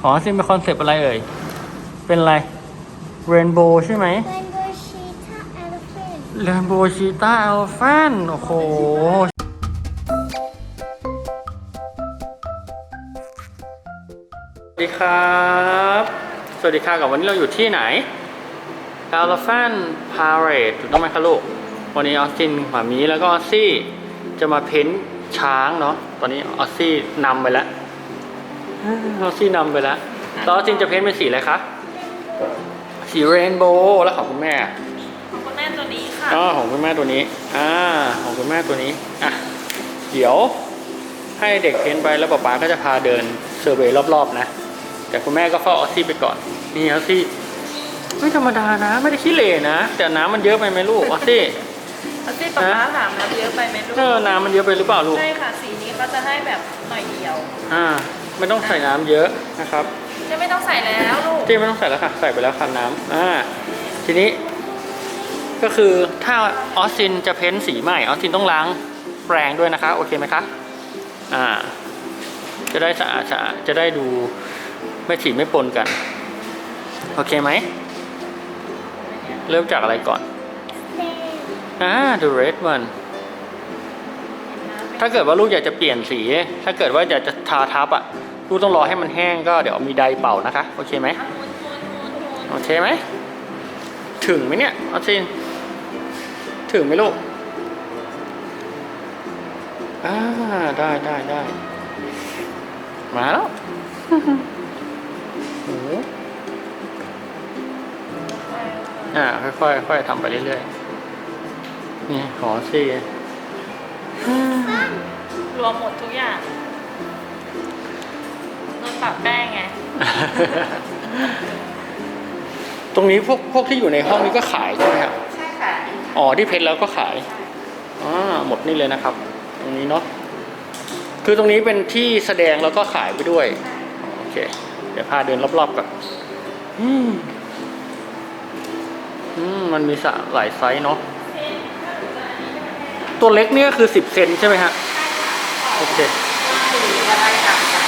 ของออสซินเป็นคอนเซปต์อะไรเอ่ย เป็นอะไรเรนโบว์ใช่ไหม Rainbow cheetah elephant เรนโบว์ชีตา e อ p ฟนโอ้โห สวัสดีครับ สวัสดีค่ะกับวันนี้เราอยู่ที่ไหน Elephant Parade ถูกต้องไหมคะลูก วันนี้ออสซินหมามีแล้วก็ออสซี่จะมาเพ้นท์ช้างเนาะ ตอนนี้ออสซี่นำไปแล้ว ออสซี่นำไปแล้วแล้วออสซินจะเพ้นท์เป็นสีอะไรคะ สีเรนโบว์แล้วของคุณแม่ของคุณแม่ตัวนี้ค่ะอ๋อของคุณแม่ตัวนี้ อ่า ของคุณแม่ตัวนี้ อะ เดี๋ยว ให้เด็กเพ้นไปแล้วป๊าป๊าก็จะพาเดินเซอร์เวย์รอบๆนะ แต่คุณแม่ก็เฝ้าออสซี่ไปก่อน นี่ออสซี่ไม่ธรรมดานะ ไม่ได้ขี้เหร่นะ แต่น้ำมันเยอะไปไหมลูกออสซี่เอาสิป๊าป๊าถามน้ำเยอะไปไหมลูกเออน้ำมันเยอะไปหรือเปล่าลูก ใช่ค่ะ สีนี้เขาจะให้แบบหน่อยเดียว อ่า ไม่ต้องใส่น้ำเยอะนะครับจะไม่ต้องใส่แล้วลูก ที่ไม่ต้องใส่แล้วค่ะ ใส่ไปแล้วค่ะน้ำอ่าทีนี้ ก็คือถ้าออสซินจะเพ้นสีใหม่ออสซินต้องล้างแปรงด้วยนะคะ โอเคไหมคะอ่า จะได้สะอาดสะอาดจะได้ดูไม่สีไม่ปนกัน โอเคไหม เริ่มจากอะไรก่อน Snake อ่า the red one ถ้าเกิดว่าลูกอยากจะเปลี่ยนสี ถ้าเกิดว่าอยากจะทาทับอะ ลูกต้องรอให้มันแห้งก็เดี๋ยวมีไดร์เป่านะคะ โอเคไหมโอเคไหม ถึงไหมเนี่ยออสซินถึงไหมลูกอ่าได้ได้ได้มาแล้วโอ้โหอ่าค่อยๆค่อยๆทำไปเรื่อยๆนี่ขอสิรวมหมดทุกอย่างโดน ปรับแป้งไง ตรงนี้พวกพวกที่อยู่ในห้องนี้ก็ขายใช่ไหมครับ ใช่ค่ะ อ๋อที่เพชรแล้วก็ขายอ่าหมดนี่เลยนะครับ ตรงนี้เนาะ คือตรงนี้เป็นที่แสดงแล้วก็ขายไปด้วย โอเค เดี๋ยวพาเดินรอบๆก่อน อืม อืม มันมีสะหลายไซส์เนาะ ตัวเล็กเนี่ยคือสิบเซนใช่ไหมฮะ โอเค สีอะไรต่างกัน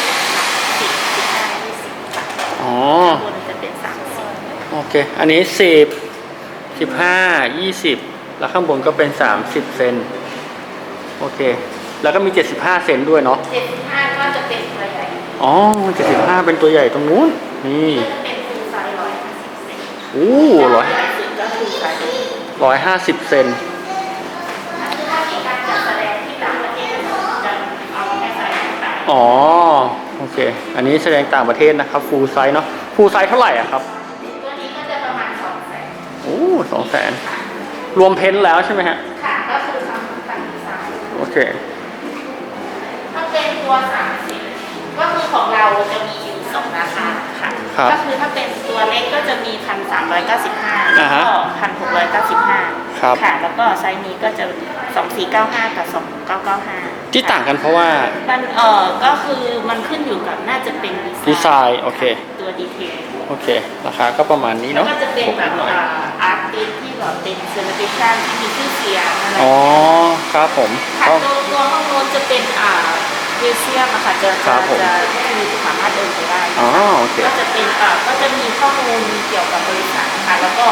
สิบสิบห้ายี่สิบค่ะ อ๋อ บนจะเป็นสามสิบโอเค อันนี้สิบสิบห้ายี่สิบแล้วข้างบนก็เป็นสามสิบเซนโอเค แล้วก็มีเจ็ดสิบห้าเซนด้วยเนาะเจ็ดสิบห้าก็จะเป็นตัวใหญ่อ๋อเจ็ดสิบห้าเป็นตัวใหญ่ตรงนู้นนี่ก็จะเป็นฟูลไซส์ร้อยห้าสิบเซนอู้ร้อยใหญ่สุดก็คือไซส์นี้ร้อยห้าสิบเซนถ้ามีการจัดแสดงที่ต่างประเทศจะเอาแค่ไซส์ต่างอ๋อโอ เค อันนี้แสดงต่างประเทศนะครับ ฟูลไซส์เนาะ ฟูลไซส์เท่าไหร่อะครับๆตัวนี้ก็จะประมาณสองแสนโอ้สองแสน รวมเพ้นท์แล้วใช่ไหมฮะ ค่ะ ก็คือทำต่างดีไซน์โอเค ถ้าเป็นตัวสามสิบก็คือของเราจะมีอยู่สองราคาค่ะ ครับก็คือถ้าเป็นตัวเล็กก็จะมีพันสามร้อยเก้าสิบห้าอ่าแล้วฮะก็พันหกร้อยเก้าสิบห้าครับ ค่ะ แล้วก็ไซส์นี้ก็จะสองสี่เก้าห้ากับสองเก้าเก้าห้า ที่ต่างกันเพราะว่า มันเออก็คือมันขึ้นอยู่กับน่าจะเป็นดีไซน์โอเค ตัวดีเทลโอเค ราคาก็ประมาณนี้แล้วเนาะก็จะเป็นแบบหน่อยอาร์ติสที่แบบเป็นเซเลบริชันที่มีชื่อเสียงอะไรอ๋อครับผมค่ะก็ตัวตัวห้องโน้นจะเป็นอ่ามิวเซียมอะค่ะจะครัจะบผมจะคือสามารถเดินไปได้อ๋อโอเคก็จะเป็นอ่าก็จะมีข้อมูลเกี่ยวกับบริษัทนะคะแล้วก็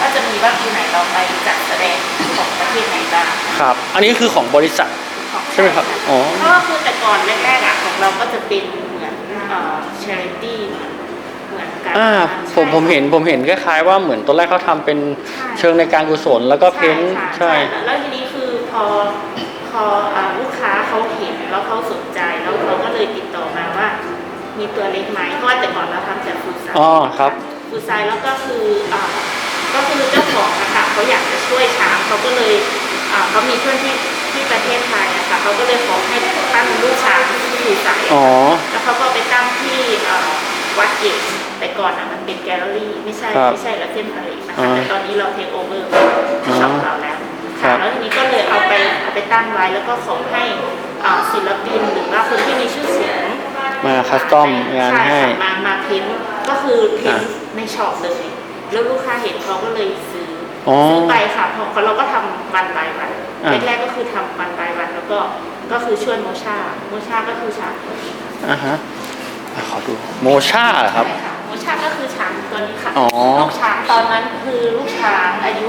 ก็จะมีว่าปีไหนเราไปจัดแสดงของประเทศไหนบ้างครับ อันนี้คือของบริษัทของ ใช่ไหมครับอ๋อก็คือแต่ก่อนแรกๆอะของเราก็จะเป็นเหมือนเอ่อ charity เหมือนกันอ่าผมใช่ผมเห็นผมเห็นคล้ายๆว่าเหมือนตอนแรกเขาทำเป็นใช่เชิงในการกุศลแล้วก็เพ้นท์ค่ะใช่แล้วแล้วทีนี้คือพอพออ่าลูกค้าเขาเห็นแล้วเขาสนใจแล้วเขาก็เลยติดต่อมาว่า มีตัวเล็กไหมเพราะว่าแต่ก่อนเราทำแต่ฟูดไซส์อ๋อครับ ฟูดไซส์แล้วก็คืออ่าก็คือเจ้าของนะคะเขาอยากจะช่วยช้างเขาก็เลยอ่าเขามีเพื่อนที่ที่ ประเทศไทยนะคะเขาก็เลยขอให้ตั้งลูกช้างที่ฟูดไซส์อ๋อ แล้วเขาก็ไปตั้งที่เอ่อวัดเกตแต่ก่อนอะมันเป็นแกลเลอรี่ไม่ใช่ครับไม่ใช่ละเส้นผลิตนะอ๋คะอแต่ตอนนี้เราเทคโอเวอร์อ๋อช่องเราแล้วครัค่ะบ แล้วทีนี้ก็เลยเอาไปเอาไปตั้งไว้แล้วก็ขอให้อ่าศิลปินหรือว่าคนที่มีชื่อเสียง มาคัสตอมงานให้ ช่ค่ะมามาเพ้นท์ก็คือเพ้นท์อะในช็อปเลย แล้วลูกค้าเห็นเขาก็เลย ซื้อออ๋อซื้อไปค่ะเพราะเราก็ทำวันบายวันอะแรกๆก็คือทำวันบายวัน แล้วก็ก็คือช่วยโมชาโมชาก็คือชาอ่าฮะขอดูโมชาเหรอครับใช่ค่ะโมชาก็คือช้างตัวนี้ค่ะอ๋อลูกช้างตอนนั้นคือลูกช้างอายุ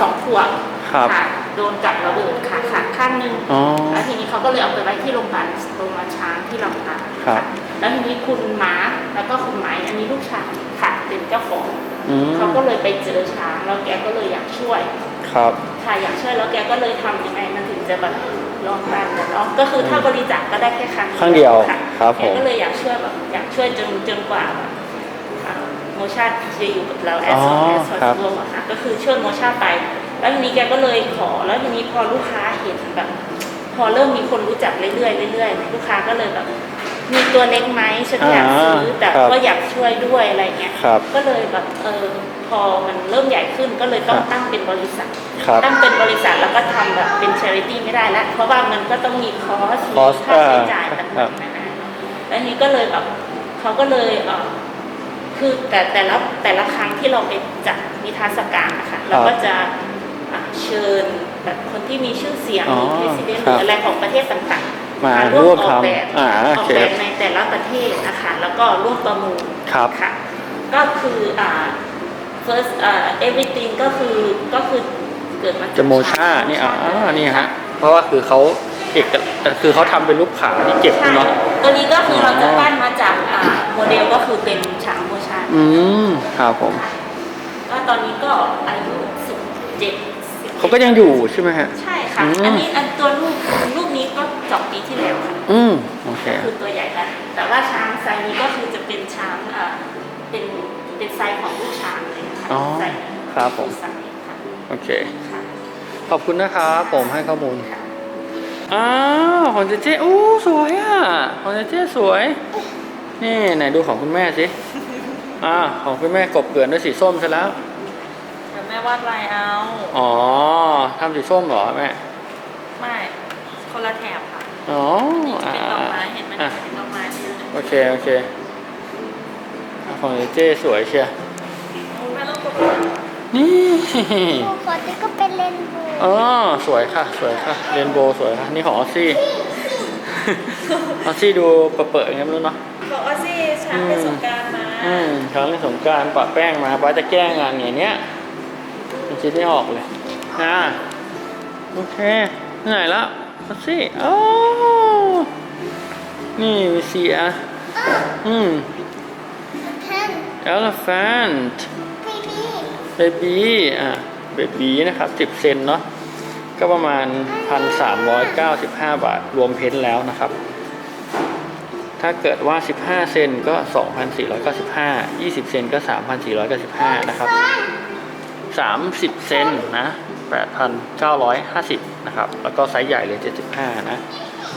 สองขวบครับค่ะโดนกัดระเบิดขาขาดข้างหนึงอ๋อแล้วทีนี้เขาก็เลยเอาไปไว้ที่โรงพยาบาลโรงพยาบาลช้างที่ลำปางครับแล้วทีนี้คุณม้าแล้วก็คุณไหมอันนี้ลูกช้างค่ะเป็นเจ้าของอืม เขาก็เลยไปเจอช้างแล้วแกก็เลยอยากช่วย ครับค่ะอยากช่วยแล้วแกก็เลยทำยังไงมันถึงจะแบบรองรับกันเนาะก็คือถ้าบริจาคก็ได้แค่ครั้งครั้งเดียวค่ะครับผมแกก็เลยอยากช่วยแบบอยากช่วยจนจนกว่าแบบโมชาจะอยู่กับเราแอสอ๋อแอสครับโอะค่ะก็คือช่วยโมชาไป แล้วทีนี้แกก็เลยขอแล้วทีนี้พอลูกค้าเห็นแบบ พอเริ่มมีคนรู้จักเรื่อยๆเรื่อยๆลูกค้าก็เลยแบบ มีตัวเล็กไหมฉันอยากซื้อแต่ครับก็อยากช่วยด้วยอะไรเงี้ยครับก็เลยแบบเออพอมันเริ่มใหญ่ขึ้นก็เลยต้องครับตั้งเป็นบริษัทครับตั้งเป็นบริษัทแล้วก็ทำแบบเป็น charity ไม่ได้แล้วเพราะว่ามันก็ต้องมีคอสมี cost ค่าใช้จ่ายอ่าต่างครับๆนานาแล้วนี้ก็เลยแบบเขาก็เลยเออคือแต่แต่ละแต่ละครั้งที่เราไปจัดนิทรรศการนะคะเราก็จะอะเชิญแบบคนที่มีชื่อเสียงอ๋อมี president หครัรืบออะไรของประเทศต่างๆ มาร่วร่วมมออกแบบทำอ่าอโออกเคแบบในแต่ละประเทศนะคะแล้วก็ร่วมประมูลครับ ค่ะก็คืออ่า first อ่า everything ก็คือก็คือเกิดมาจากจะโมชานี่อ่านี่ฮะ เพราะว่าคือเขาเอกคือเขาทำเป็นรูปขาที่เก็บใช่เนาะ ตัวนี้ก็คือเราจะอ๋อปั้นมาจากอ่าโมเดลก็คือเป็นช้างโมชา อืมครับผม ก็ตอนนี้ก็อายุสิบเจ็ดเขาก็ยังอยู่ใช่ไหมฮะ ใช่ค่ะ อืม อันนี้อันตัวลูกลูกนี้ก็สองปี ที่แล้วค่ะอืมโอเค คือตัวใหญ่แล้วแต่ว่าช้างไซส์นี้ก็คือจะเป็นช้างอ่าเป็นเป็นไซส์ของลูกช้างเลยนะคะอ๋อไซส์ครับผม ไซส์ค่ะโอเค ค่ะขอบคุณนะครับผมให้ข้อมูลอ้าวของเจเจโอ้สวยอะของเจเจสวย นี่ไหนดูของคุณแม่สิอ่าของคุณแม่กบเกลื่อนด้วยสีส้มซะแล้ว เดี๋ยวแม่วาดลายเอา อ๋อทำสีส้มเหรอแม่ ไม่ คนละแถบค่ะ อ๋อนี่อ่าเป็นดอกไม้เห็นไหมอะเป็นดอกไม้เนี่ยโอเค โอเคอะของเจเจสวยเชียร์แม่ต้องกดนี่โอ้โหนี่ก็เป็นเลนโบว์อ๋อสวยค่ะ สวยค่ะ เรนโบว์สวยค่ะ นี่ของออซซี่ ออซซี่ดูเปิดๆอย่างนี้ไม่รู้เนาะ บอกว่าสิช้างเป็นสงกรารมาอืมครั้งสงกรารปะแป้งมาป้าจะแก้งานอย่างเนี้ยมันคิดไม่ออกเลยอ่าโอเคไหนละ มาสิโอ้นี่มีเสียอืมแทน elephant บีบี baby อะ baby นะครับ 10 เซนเนาะก็ประมาณ 1,395 บาท รวมเพ้นท์แล้วนะครับ ถ้าเกิดว่า 15 เซนก็ 2,495 20 เซนก็ 3,495 นะครับ 30 เซนนะ 8,950 นะครับ แล้วก็ไซส์ใหญ่เลย 75 นะ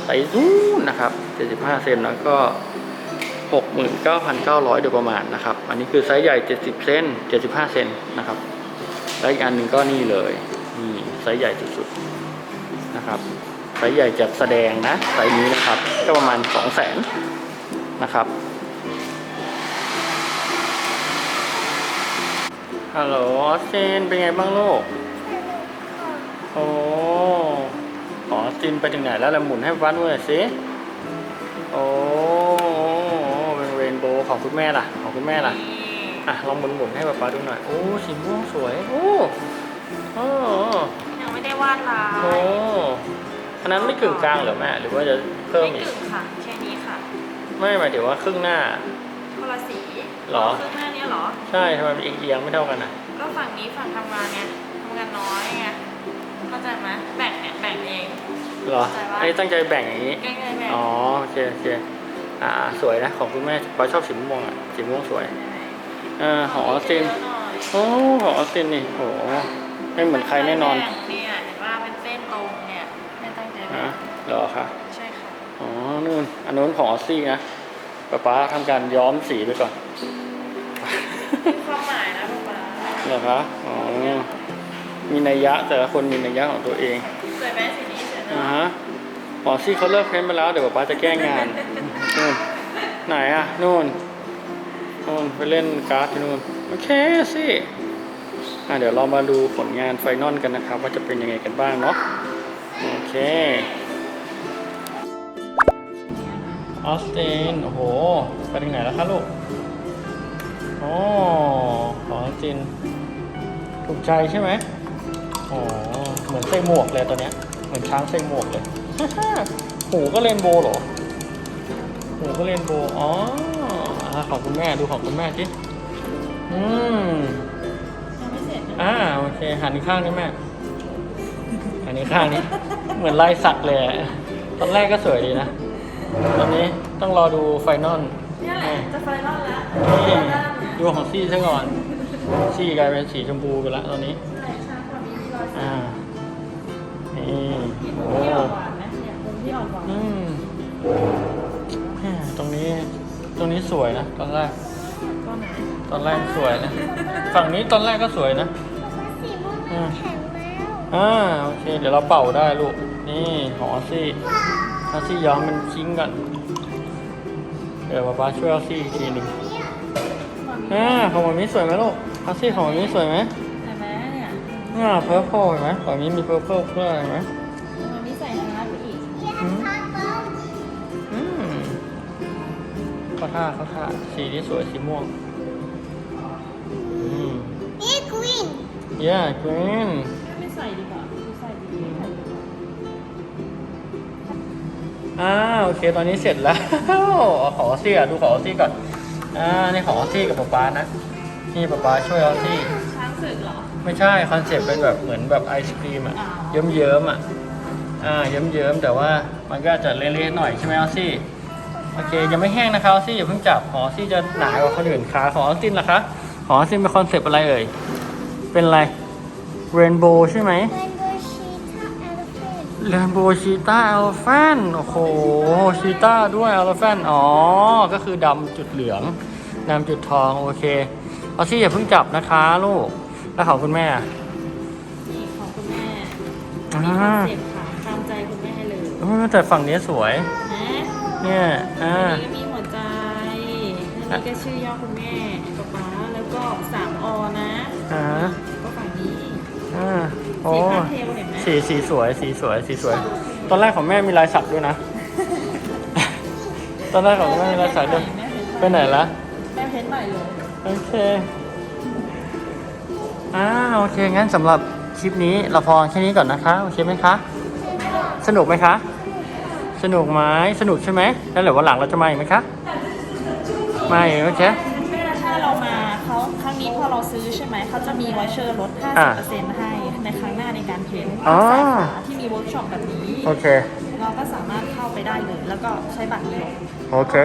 ไซส์นู้นนะครับ 75 เซนแล้วก็ 69,900 โดยประมาณนะครับ อันนี้คือไซส์ใหญ่ 70 เซน75 เซนนะครับ แล้วอีกอันหนึ่งก็นี่เลย นี่ไซส์ใหญ่สุดๆ นะครับ ไซส์ใหญ่จัดแสดงนะ ไซส์นี้นะครับ ก็ประมาณ 2 0 0 0 0 0นะครับฮัลโหลออสตินเป็นไงบ้างลูก โอ้ออสตินไปถึงไหนแล้วเราหมุนให้ฟันด้วยหน่อยสิโอ้เป็นเรนโบว์ของคุณแม่ล่ะ ของคุณแม่ล่ะ อะลองหมุนหมุนๆให้ป๊าป๊าดูหน่อย โอ้สีม่วงสวย โอ้โอ้ยังไม่ได้วาดลาโอ้ยอันนั้นไม่กึ่งกลางเหรอแม่ หรือว่าจะเพิ่มไม่อีกกึ่งค่ะ แค่นี้ค่ะ ไม่หมายถึงว่าครึ่งหน้าคนละสีหรอคือหน้าเนี้ยเหรอ ใช่ทำไมมันเอียงๆไม่เท่ากันอะ ก็ฝั่งนี้ฝั่งทำงานไงทำงานน้อยไง เข้าใจไหมแบ่งเนี่ยแบ่งเอง เหรอเข้าใจว่าอันนี้ตั้งใจแบ่งอย่างนี้ใกล้ๆแบ่งอ๋อโอเคโอเคอ่าสวยนะของคุณแม่ป๊าชอบสีม่วงอะสีม่วงสวยเออของออสตินเยอะหน่อยโอ้ของออสตินนี่โหไม่เหมือนใครแน่นอนแบ่งเนี่ยเห็นว่าเป็นเส้นตรงเนี่ยไม่ตั้งใจแบ่ฮะงเหรอคะใช่ค่ะอ๋อนู่นอันนู้นของออสซี่นะป๊าป๊าทำการย้อมสีไปก่อน มีความหมายนะป๊าป๊าเหรอคะอ๋อ มีนัยยะแต่ละคนมีนัยยะของตัวเองสวยไหมสีนี้สวยอ่าเนาะฮะหมอซี่เขาเลิกเพ้นท์ไปแล้วเดี๋ยวป๊าป๊าจะแก้งานนู่นไหนอะนู่นนู่นไปเล่นการ์ดที่นู่นโอเคสิอะเดี๋ยวเรามาดูผลงานไฟนอลกันนะครับ ว่าจะเป็นยังไงกันบ้างเนาะโอเคออสตินโอ้โหไปถึงไหนแล้วคะลูกโอ้ของออสตินถูกใจใช่ไหม อ๋อ เหมือนใส่หมวกเลยตัวเนี้ย เหมือนช้างใส่หมวกเลย หูก็เรนโบว์เหรอ หูก็เรนโบว์ อ๋ออะของคุณแม่ดูของคุณแม่สิอืมยังไม่เสร็จนะอ่าโอเค หันอีกข้างนี้แม่ หันอีกข้างนี้ เหมือนลายสักเลยอะตอนแรกก็สวยดีนะ ตอนนี้ต้องรอดูไฟนอล เนี่ยแหละจะไฟนอลแล้วนี่ดูของซี่ซะก่อน ซี่กลายเป็นสีชมพูไปแล้วตอนนี้ใช่ใช่ตอนนี้มีร อยสักอ่านี่ที่โอ้อ่อนหวานไหมเนี่ยมุมที่อ่อนหวานอืมแหม่ตรงนี้ ตรงนี้สวยนะตอนแรก ก็ไหนตอนแรกสวยนะ ฝั่งนี้ตอนแรกก็สวยนะ สีม่วงมันแข็งแล้วอ่าโอเค เดี๋ยวเราเป่าได้ลูก นี่ของออสซี่ออสซี่ย้อมมันชิ้งก่อนเดี๋ยวป๊าป๊าช่วยออสซี่อีกทีหนึ่งอ่าของมันนี้สวยไหมลูกออสซี่ของมันนี้สวยไหมใช่ไหมเนี่ย อ่าเพอร์เพลเห็นไหมของนี้มีเพอร์เพลเพื่ออะไรไหมมันมีใส่ฮาร์ดอีกอืมอืมเขาท่าเขาท่าสีนี้สวยสีม่วงอืมนี่กรีน yeah green ไม่ใส่ดีกว่าไม่ใส่ดีไม่ใส่ดีกว่าอ่าโอเคตอนนี้เสร็จแล้วขอออสซี่อะดูขอออสซี่ก่อนอ่านี่ของออสซี่กับป๊าป๊านะนี่ป๊าป๊าช่วยออสซี่ช้างศึกเหรอ ไม่ใช่คอนเซ็ปต์เป็นแบบเหมือนแบบไอศครีมอะอ๋อเยิ้มเยิ้มๆอะอ่าเยิ้มเยิ้มๆแต่ว่ามันก็จะเละๆหน่อยใช่ไหมออสซี่โอเคยังไม่แห้งนะคะออสซี่อย่าเพิ่งจับของออสซี่จะหนากว่าคนอื่นขาของออสซินล่ะคะของออสซินเป็นคอนเซ็ปต์อะไรเอ่ยเป็นอะไรเรนโบว์ใช่ไหมเรนโบว์ชีต้าแอลเฟนเรนโบว์ชีตาเอลแฟนโอ้โหชีตาด้วยเอลแฟนอ๋อ ก็คือดำจุดเหลืองดำจุดทอง โอเคออสซี่อย่าเพิ่งจับนะคะลูก แล้วของคุณแม่อะ นี่ของคุณแม่อ่ามีคอนเซ็ปต์ค่ะตามใจคุณแม่เลยเออแต่ฝั่งนี้สวย นะเนี่ยอ่า อันนี้ก็มีหัวใจอันนี้ก็ชื่อย่อคุณแม่ป๊าป๊าแล้วก็สามอนะอ่า ก็ฝั่งนี้ อ่าโอ้สีพาสเทลเห็นไหม สีสีสวยสีสวยสีสวย ตอนแรกของแม่มีลายสักด้วยนะ ตอนแรกของแม่มีลายสักด้วย ไปไหนละ แม่เพ้นใหม่เลย โอเค อ่าโอเคงั้นสำหรับคลิปนี้เราพอแค่นี้ก่อนนะคะโอเคไหมคะสนุกไหมคะ สนุกไหมสนุกใช่ไหมแล้วเดี๋ยววันหลังเราจะมาอีกไหมคะไม่โอเคถ้าเรามาเขาครั้งนี้พอเราซื้อใช่ไหมเขาจะมีวอเชอร์ลดอ่า50%ให้ในครั้งหน้าในการเพ้นท์อ๋อสาขาที่มีเวิร์กช็อปแบบนี้โอเค เราก็สามารถเข้าไปได้เลย แล้วก็ใช้บัตรเดียวโอเค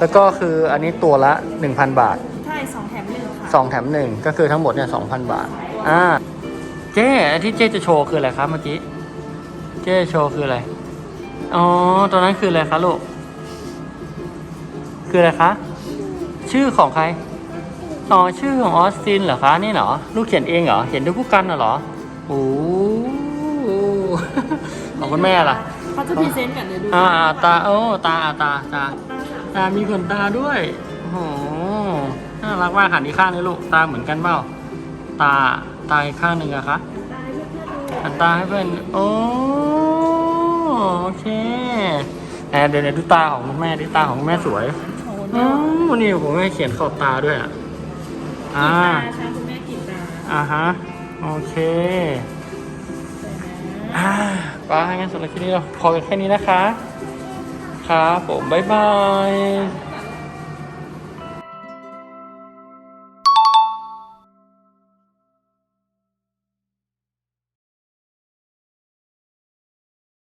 แล้วก็คืออันนี้ตัวละ 1,000 บาท ใช่สองแถม หนึ่งค่ะ2แถม1ก็คือทั้งหมดเนี่ย2,000บาท อ่า เจ๊อันที่เจ๊จะโชว์คืออะไรครับเมื่อกี้ เจ๊โชว์คืออะไร อ๋อ ตัวนั้นคืออะไรคะลูก คืออะไรคะ ชื่อของใคร อ๋อ ชื่อของออสตินเหรอคะ นี่เหรอ ลูกเขียนเองเหรอ เขียนด้วยผู้กันน่ะเหรอ โอ้โหของคุณแม่ล่ะเขาจะพรีเซนต์กันเดี๋ยวดูอ่าอ่าตา โอ้ ตาอ่าตา ตาตาสามตา มีขนตาด้วย โอ้โห น่ารักมากหันอีกข้างนี้ลูกตาเหมือนกันเปล่าตาตาอีกข้างหนึ่งอะคะตาให้เพื่อนๆดูหันตาให้เพื่อนโอ้โอเคแหมเดี๋ยวเดี๋ยวดูตาของคุณแม่ดิตาของคุณแม่สวยโอ้โหอ๋อนี่ผมแม่เขียนขอบตาด้วยอะอ่าตาช้างคุณแม่กี่ตาอ่าฮะโอเคสวยนะอ่าป้างั้นสำหรับคลิปนี้เราพอกันแค่นี้นะคะ ครับผมบ๊ายบาย